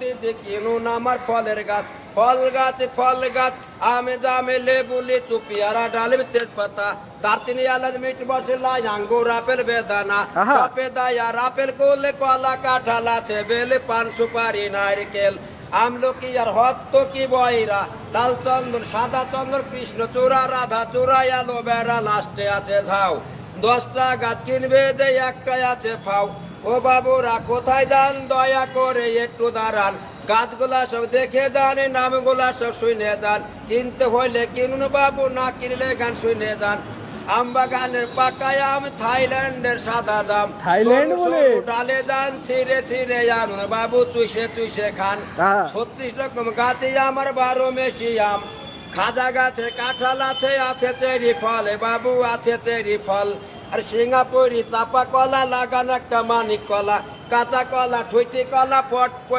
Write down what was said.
দিদি কিনুন আমার ফলের গাছ। ফল গাছ ফল গাছ আমে জামে লেবু লিচু পেয়ারা ডালিম তেজপাতা। দারচিনি এলাচ মিট মশলা আঙ্গুর আপেল বেদানা। আহা। সফেদায়ার আপেল কোলে কলা কাঁঠাল আছে বেলে পান সুপারি নারকেল। আমলকি আর হত্ত কি বয়রা লাল চন্দন সাদা চন্দন কৃষ্ণ চূড়া রাধা চূড়া বেড়া লাস্টে আছে ঝাউ। দশটা গাছ কিনবে যে একটাই আছে ফাও। ও বাবুরা কোথায় যান? দয়া করে একটু দাঁড়ান। গাছগুলা সব দেখে যান নামগুলা সব শুনে যান। কিনতে হইলে কিনুন বাবু না কিনলে গান শুনে যান। আম বাগানের পাকায় আম থাইল্যান্ডের সাদা দাম। থাইল্যান্ড বলে? ডালে যান ছিঁড়ে ছিঁড়ে আনুন। বাবু চুষে চুষে খান। হ্যাঁ। ছত্রিশ রকম গাছে আমার বারো মেশি আম খাজা গাছে কাঁঠাল আছে আছে তেরি ফল বাবু আছে তেরি ফল। আর সিঙ্গাপুরি চাপা কলা লাগান একটা মানিক কলা কাঁচা কলা ঠুইটি কলা পট